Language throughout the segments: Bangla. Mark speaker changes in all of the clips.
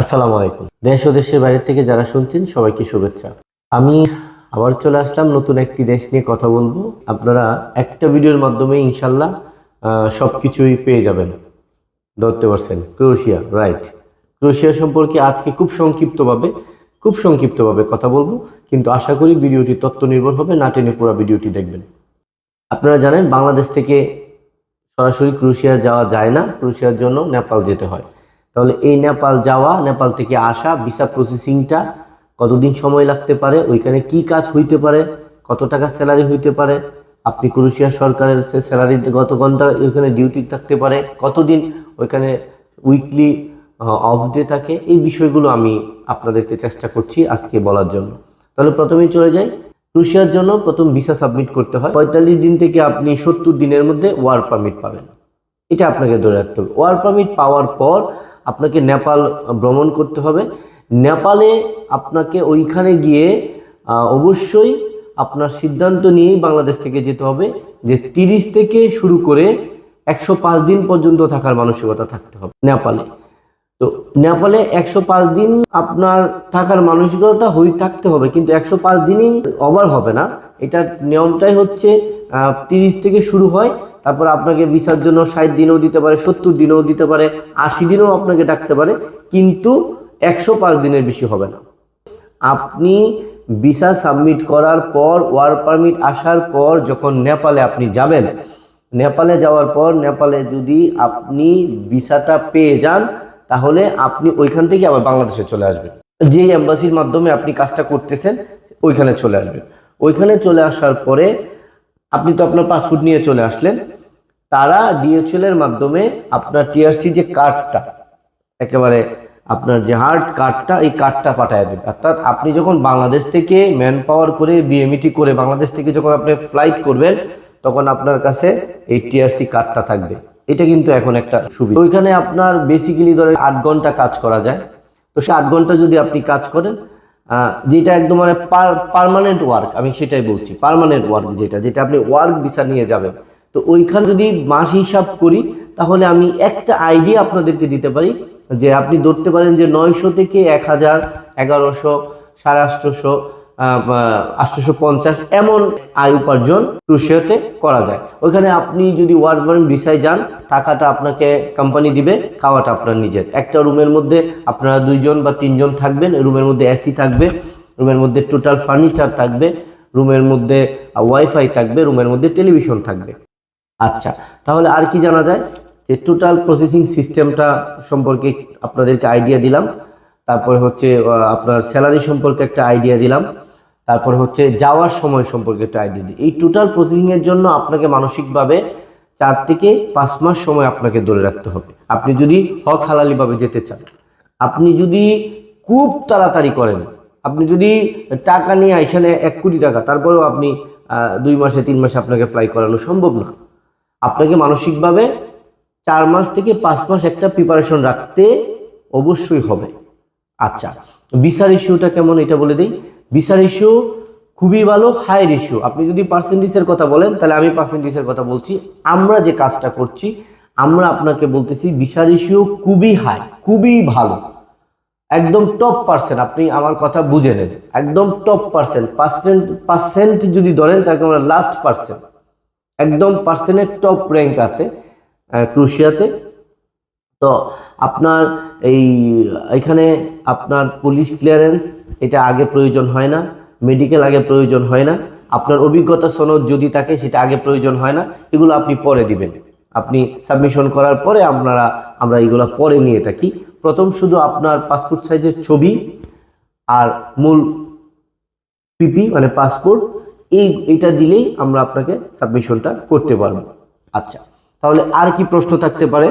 Speaker 1: আসসালামু আলাইকুম। দেশ ও দেশের বাইরে থেকে যারা শুনছেন, সবাইকে শুভেচ্ছা। আমি আবার চলে আসলাম নতুন একটি দেশ নিয়ে কথা বলব। আপনারা একটা ভিডিওর মাধ্যমে ইনশাল্লাহ সব কিছুই পেয়ে যাবেন। ধরতে পারছেন। ক্রোয়েশিয়া রাইট ক্রোয়েশিয়া সম্পর্কে আজকে খুব সংক্ষিপ্তভাবে খুব সংক্ষিপ্তভাবে কথা বলব। কিন্তু আশা করি ভিডিওটি তথ্য নির্ভর হবে, না টেনে পুরো ভিডিওটি দেখবেন। আপনারা জানেন, বাংলাদেশ থেকে সরাসরি ক্রোয়েশিয়া যাওয়া যায় না। ক্রোয়েশিয়ার জন্য নেপাল যেতে হয়। তাহলে এই নেপাল যাওয়া, নেপাল থেকে আসা ভিসা প্রসেসিংটা কতদিন সময় লাগতে পারে, ওইখানে কি কাজ হইতে পারে, কত টাকা স্যালারি হইতে পারে, আপনি ক্রোয়েশিয়া সরকারের স্যালারি গত ঘণ্টা ওইখানে ডিউটি থাকতে পারে, কতদিন ওইখানে উইকলি অফ ডে থাকে, এই বিষয়গুলো আমি আপনাদেরকে চেষ্টা করছি আজকে বলার জন্য। তাহলে প্রথমেই চলে যাই, ক্রোয়েশিয়ার জন্য প্রথম ভিসা সাবমিট করতে হয়। পঁয়তাল্লিশ দিন থেকে আপনি সত্তর দিনের মধ্যে ওয়ার পারমিট পাবেন। এটা আপনাকে ধরে রাখতে হবে। ওয়ার পারমিট পাওয়ার পর আপনাকে নেপাল ভ্রমণ করতে হবে। নেপালে আপনাকে ওইখানে গিয়ে অবশ্যই আপনার সিদ্ধান্ত নিয়েই বাংলাদেশ থেকে যেতে হবে যে তিরিশ থেকে শুরু করে একশো পাঁচ দিন পর্যন্ত থাকার মানসিকতা থাকতে হবে নেপালে। তো নেপালে একশো পাঁচ দিন আপনার থাকার মানসিকতা হই থাকতে হবে, কিন্তু একশো পাঁচ দিনই ওভার হবে না। এটার নিয়মটাই হচ্ছে তিরিশ থেকে শুরু হয় তারপর আপনাকে ভিসার জন্য ষাট দিনও দিতে পারে, সত্তর দিনও দিতে পারে, আশি দিনও আপনাকে ডাকতে পারে, কিন্তু একশো পাঁচ দিনের বেশি হবে না। আপনি ভিসা সাবমিট করার পর ওয়ার পারমিট আসার পর যখন নেপালে আপনি যাবেন, নেপালে যাওয়ার পর, নেপালে যদি আপনি ভিসাটা পেয়ে যান, তাহলে আপনি ওইখান থেকে আবার বাংলাদেশে চলে আসবেন। যেই এম্বাসির মাধ্যমে আপনি কাজটা করতেছেন, ওইখানে চলে আসবেন। ওইখানে চলে আসার পরে আপনি তো আপনার পাসপোর্ট নিয়ে চলে আসলেন। তারা ডিএচএল এর মাধ্যমে আপনার টিআরসি যে কার্ডটা একেবারে আপনার যে হার্ড কার্ডটা এই কার্ডটা পাঠিয়ে দেবে। অর্থাৎ আপনি যখন বাংলাদেশ থেকে ম্যান পাওয়ার করে বিএমইটি করে বাংলাদেশ থেকে যখন আপনি ফ্লাইট করবেন, তখন আপনার কাছে এই টিআরসি কার্ডটা থাকবে। এটা কিন্তু এখন একটা সুবিধা। ওইখানে আপনার বেসিক্যালি ধরেন আট ঘণ্টা কাজ করা যায়। তো সে আট ঘণ্টা যদি আপনি কাজ করেন যেটা একদম মানে পারমানেন্ট ওয়ার্ক আমি সেটাই বলছি পারমানেন্ট ওয়ার্ক যেটা যেটা আপনি ওয়ার্ক ভিসা নিয়ে যাবেন। তো ওইখান যদি মাস হিসাব করি, তাহলে আমি একটা আইডিয়া আপনাদেরকে দিতে পারি, যে আপনি ধরতে পারেন যে নয়শো থেকে এক হাজার এগারোশো, সাড়ে আটশোশো আটশোশো পঞ্চাশ এমন আয় উপার্জন ক্রুশিয়াতে করা যায়। ওইখানে আপনি যদি ওয়ার্ক পারমিট ভিসায় যান, টাকাটা আপনাকে কোম্পানি দিবে, খাওয়াটা আপনার নিজের। একটা রুমের মধ্যে আপনারা দুইজন বা তিনজন থাকবেন রুমের মধ্যে এসি থাকবে রুমের মধ্যে টোটাল ফার্নিচার থাকবে রুমের মধ্যে ওয়াইফাই থাকবে রুমের মধ্যে টেলিভিশন থাকবে। আচ্ছা তাহলে আর কি জানা যায়? যে টোটাল প্রসেসিং সিস্টেমটা সম্পর্কে আপনাদেরকে আইডিয়া দিলাম। তারপরে হচ্ছে আপনার স্যালারি সম্পর্কে একটা আইডিয়া দিলাম। তারপর হচ্ছে যাওয়ার সময় সম্পর্কে একটা আইডিয়া দিই। এই টোটাল প্রসেসিংয়ের জন্য আপনাকে মানসিকভাবে চার থেকে পাঁচ মাস সময় আপনাকে ধরে রাখতে হবে। আপনি যদি হক হালালিভাবে যেতে চান, আপনি যদি খুব তাড়াতাড়ি করেন, আপনি যদি টাকা নিয়ে এখানে এক কোটি টাকা, তারপরেও আপনি দুই মাসে, তিন মাসে আপনাকে ফ্লাই করানো সম্ভব না। আপনাকে মানসিকভাবে চার মাস থেকে পাঁচ মাস একটা প্রিপারেশন রাখতে অবশ্যই হবে। আচ্ছা ভিসার ইস্যুটা কেমন এটা বলে দিই? ভিসার ইস্যু খুবই ভালো হাই রেশিও আপনি যদি পার্সেন্টেজের কথা বলেন তাহলে আমি পার্সেন্টেজের কথা বলছি। আমরা যে কাজটা করছি আমরা আপনাকে বলতেছি ভিসার ইস্যু খুবই হাই খুবই ভালো। একদম টপ পার্সেন্ট আপনি আমার কথা বুঝে নেন। একদম টপ পার্সেন্ট পার্সেন্ট পার্সেন্ট যদি ধরেন তাকে আমরা লাস্ট পার্সেন্ট একদম পার্সেন্টের টপ র্যাঙ্ক আছে আহ, ক্রোয়েশিয়াতে তো আপনার এই, এখানে আপনার পুলিশ ক্লিয়ারেন্স এটা আগে প্রয়োজন হয় না মেডিকেল আগে প্রয়োজন হয় না, আপনার অভিজ্ঞতা সনদ যদি থাকে সেটা আগে প্রয়োজন হয় না, এগুলো আপনি পরে দিবেন। আপনি সাবমিশন করার পরে আপনারা, আমরা এগুলো পরে নিয়ে থাকি। প্রথম শুধু আপনার পাসপোর্ট সাইজের ছবি আর মূল পিপি মানে পাসপোর্ট এই, এটা দিলেই আমরা আপনাকে সাবমিশনটা করতে পারব। আচ্ছা তাহলে আর কি প্রশ্ন থাকতে পারে?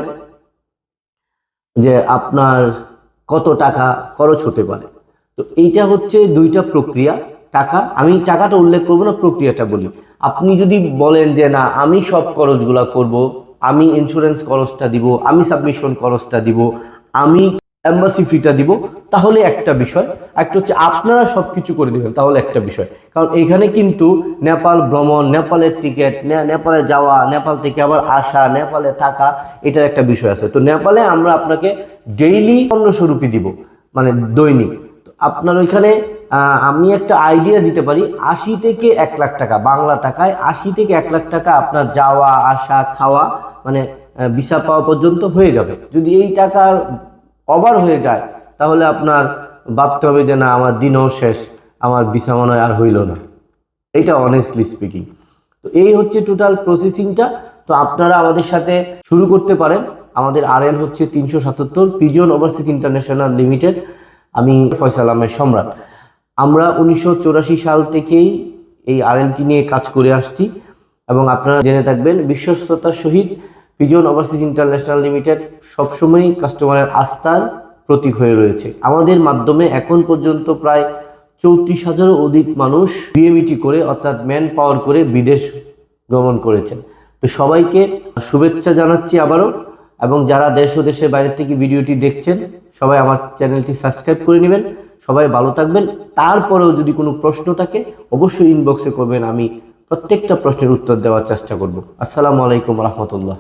Speaker 1: যে আপনার কত টাকা খরচ হতে পারে। তো এইটা হচ্ছে দুইটা প্রক্রিয়া, টাকা। আমি টাকাটা উল্লেখ করব না, প্রক্রিয়াটা বলি। আপনি যদি বলেন যে, না, আমি সব খরচগুলো করব, আমি ইন্স্যুরেন্স খরচটা দিব, আমি সাবমিশন খরচটা দিব, আমি এম্বাসি ফিটা দিব। তাহলে একটা বিষয়। একটা হচ্ছে আপনারা সব কিছু করে দেবেন, তাহলে একটা বিষয়। কারণ এখানে কিন্তু নেপাল ভ্রমণ, নেপালের টিকিট নেপালে যাওয়া, নেপাল থেকে আবার আসা, নেপালে থাকা, এটার একটা বিষয় আছে। তো নেপালে আমরা আপনাকে ডেইলি পনেরোশো রুপি দিব মানে দৈনিক। তো আপনার ওইখানে আমি একটা আইডিয়া দিতে পারি, আশি থেকে এক লাখ টাকা, বাংলা টাকায় আশি থেকে এক লাখ টাকা আপনার যাওয়া, আসা, খাওয়া মানে ভিসা পাওয়া পর্যন্ত হয়ে যাবে। যদি এই টাকার ওভার হয়ে যায়, তাহলে আপনার ভাবতে হবে যে না, আমার দিনও শেষ, আমার ভিসা মনে হয় আর হইল না। এইটা অনেস্টলি স্পিকিং তো এই হচ্ছে টোটাল প্রসেসিংটা তো আপনারা আমাদের সাথে শুরু করতে পারেন। আমাদের আর এল হচ্ছে তিনশো সাতাত্তর পিজন ওভারসিজ ইন্টারন্যাশনাল লিমিটেড আমি ফয়সাল সম্রাট। আমরা উনিশশো সাল থেকেই এই আরএলটি নিয়ে কাজ করে আসছি। এবং আপনারা জেনে থাকবেন, বিশ্বস্ততার সহিত পিজন ওভারসিজ ইন্টারন্যাশনাল লিমিটেড সবসময়ই কাস্টমারের আস্থার প্রতীক হয়ে রয়েছে। আমাদের মাধ্যমে এখন পর্যন্ত প্রায় চৌত্রিশ হাজারও অধিক মানুষ বিএমইটি করে, অর্থাৎ ম্যান পাওয়ার করে বিদেশ গমন করেছেন। তো সবাইকে শুভেচ্ছা জানাচ্ছি আবারও, এবং যারা দেশ ও দেশের বাইরে থেকে ভিডিওটি দেখছেন, সবাই আমার চ্যানেলটি সাবস্ক্রাইব করে নেবেন। সবাই ভালো থাকবেন। তারপরেও যদি কোনো প্রশ্ন থাকে, অবশ্যই ইনবক্সে করবেন। আমি প্রত্যেকটা প্রশ্নের উত্তর দেওয়ার চেষ্টা করব। আসসালামু আলাইকুম রহমতুল্লাহ।